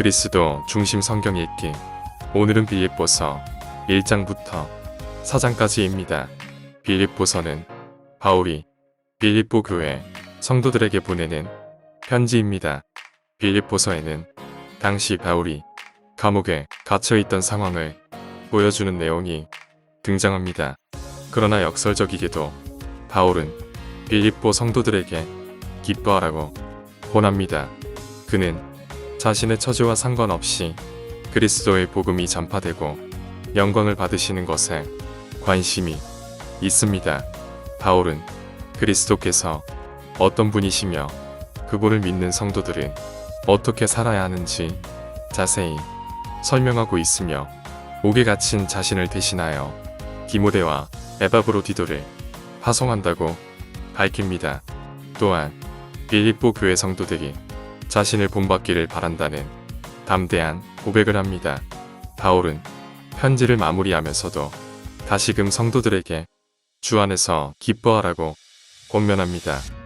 그리스도 중심 성경 읽기. 오늘은 빌립보서 1장부터 4장까지입니다. 빌립보서는 바울이 빌립보 교회 성도들에게 보내는 편지입니다. 빌립보서에는 당시 바울이 감옥에 갇혀 있던 상황을 보여주는 내용이 등장합니다. 그러나 역설적이게도 바울은 빌립보 성도들에게 기뻐하라고 권합니다. 그는 자신의 처지와 상관없이 그리스도의 복음이 전파되고 영광을 받으시는 것에 관심이 있습니다. 바울은 그리스도께서 어떤 분이시며 그분을 믿는 성도들은 어떻게 살아야 하는지 자세히 설명하고 있으며 옥에 갇힌 자신을 대신하여 디모데와 에바브로디도를 파송한다고 밝힙니다. 또한 빌립보 교회 성도들이 자신을 본받기를 바란다는 담대한 고백을 합니다. 바울은 편지를 마무리하면서도 다시금 성도들에게 주 안에서 기뻐하라고 권면합니다.